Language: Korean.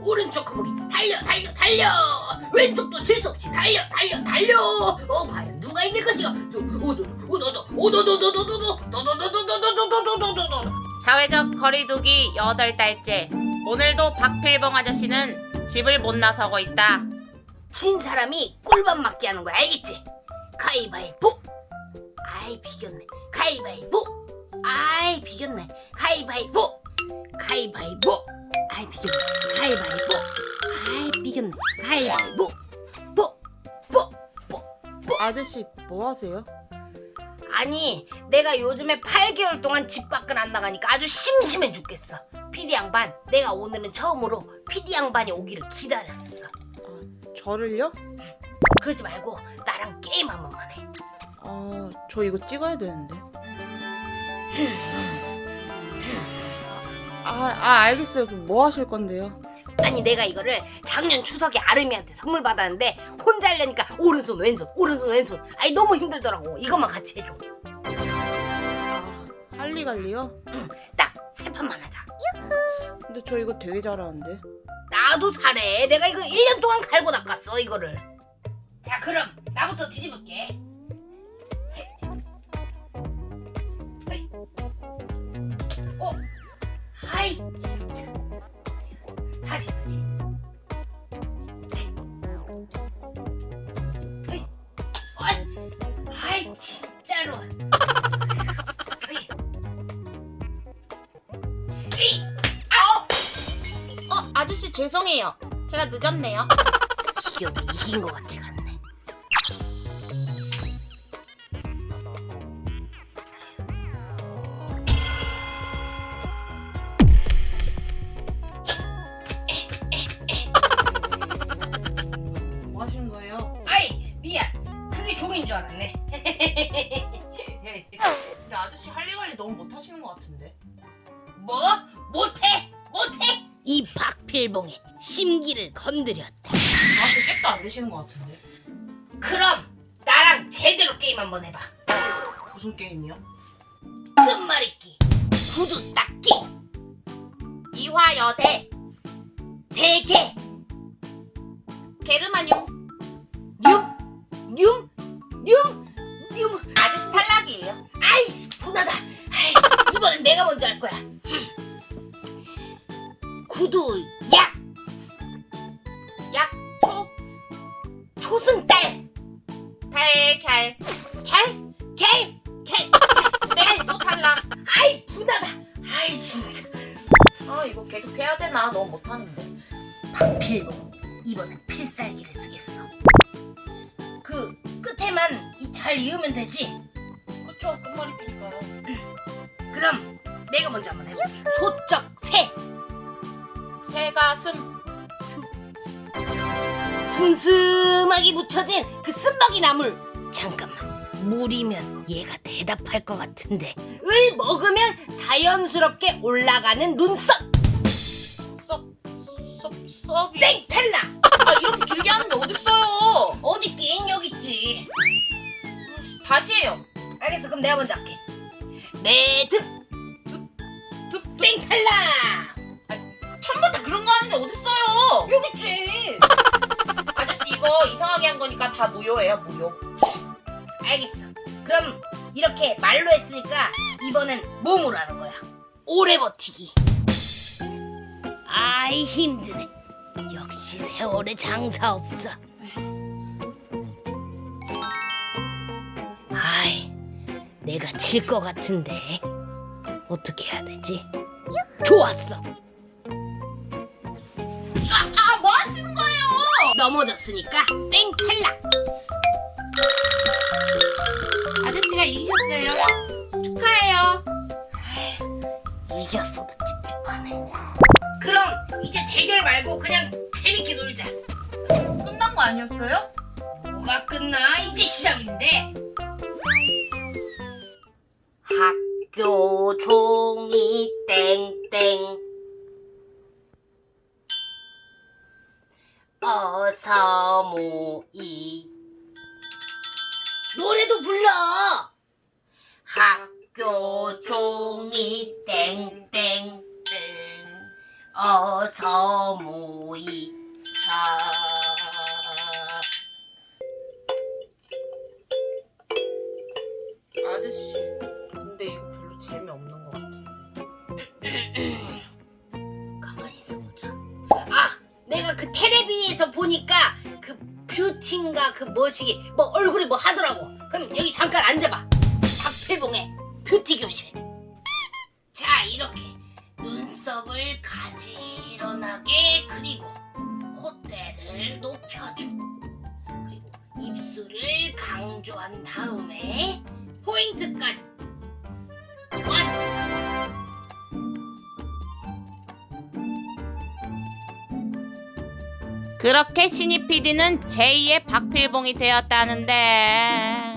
오른쪽 거북이 달려 달려 달려 왼쪽도 질 수 없지 달려 달려 달려 어 과연 누가 이길 것이가 오도도 오도도 오도도도도도도 도도도도도도도도도도도 사회적 거리두기 여덟 달째. 오늘도 박필봉 아저씨는 집을 못 나서고 있다. 진 사람이 꿀밤 맞기 하는 거야 알겠지? 가위바위보. 아이 비겼네. 가위바위보. 아이 비겼네. 가위바위보. 가위바위보. 아이 비겼네. 가위바위보. 아이 비겼네. 가위바위보. 뽀뽀뽀 아저씨 뭐 하세요? 아니 내가 요즘에 8개월 동안 집 밖을 안 나가니까 아주 심심해 죽겠어 피디 양반 내가 오늘은 처음으로 피디 양반이 오기를 기다렸어 저를요? 그러지 말고 나랑 게임 한 번만 해 아, 저 이거 찍어야 되는데. 아, 아 알겠어요. 그럼 뭐 하실 건데요? 아니 내가 이거를 작년 추석에 아름이한테 선물 받았는데 혼자 하려니까 오른손 왼손 오른손 왼손. 아니 너무 힘들더라고. 이것만 같이 해줘. 아, 할리갈리요? 딱 세 판만 하자. 근데 저 이거 되게 잘하는데. 나도 잘해. 내가 이거 1년 동안 갈고 닦았어 이거를. 자 그럼 나부터 뒤집을게. 헤이. 어? 아이 진짜 다시 다시. 아이 진짜로. 헤이. 어, 아저씨 죄송해요. 제가 늦었네요. 기억이 이긴 것 같지가 줄 알았네. 근데 아저씨 할리갈리 너무 못 하시는 것 같은데. 뭐? 못해, 못해. 이 박필봉의 심기를 건드렸다. 저한테 잽도 안 되시는 것 같은데. 그럼 나랑 제대로 게임 한번 해봐. 무슨 게임이요? 끝말잇기, 구두 닦기, 이화여대 대게, 내가 먼저 할 거야. 구두 약. 약 초 초승달. 달걀 캘캘캘캘 네또 탈락. 아이 분하다. 아이 진짜. 아 이거 계속 해야 되나? 너무 못하는데. 박필봉 이번엔 필살기를 쓰겠어. 그 끝에만 이 잘 이으면 되지? 그쵸. 끝말잇기니까요. 그럼 내가 먼저 한번 해볼게. 소쩍 새. 새가 슴 슴슴하게 묻혀진 그 쓴먹이 나물. 잠깐만. 물이면 얘가 대답할 것 같은데. 을 먹으면 자연스럽게 올라가는 눈썹. 썩썩 썩이. 땡! 탈락! 아 이렇게 길게 하는데 어딨어요? 어디 띵 여기 있지? 다시 해요. 알겠어. 그럼 내가 먼저 할게. 매듭. 득 땡 탈락 처음부터 그런 거 하는데 어딨어요? 여기 있지. 아저씨 이거 이상하게 한 거니까 다 무효예요 무효. 알겠어. 그럼 이렇게 말로 했으니까 이번엔 몸으로 하는 거야. 오래 버티기. 아이 힘드네. 역시 세월에 장사 없어. 아이 내가 질 것 같은데 어떻게 해야 되지 좋았어 아뭐 하시는 거예요? 넘어졌으니까 땡 탈락 아저씨가 이기셨어요. 축하해요. 이겼어도 찝찝하네 그럼 이제 대결 말고 그냥 재밌게 놀자 끝난 거 아니었어요? 뭐가 끝나? 이제 시작인데. 종이 땡땡. 어서모이. 노래도 불러. 학교 종이 땡땡 어서모이. 어. 내가 그 텔레비에서 보니까 그 뷰티인가 그 뭐시기 뭐 얼굴이 뭐 하더라고. 그럼 여기 잠깐 앉아봐. 박필봉의 뷰티 교실. 자, 이렇게 눈썹을 가지런하게 그리고 콧대를 높여주고 그리고 입술을 강조한 다음에 포인트까지 그렇게 신입 PD는 제2의 박필봉이 되었다는데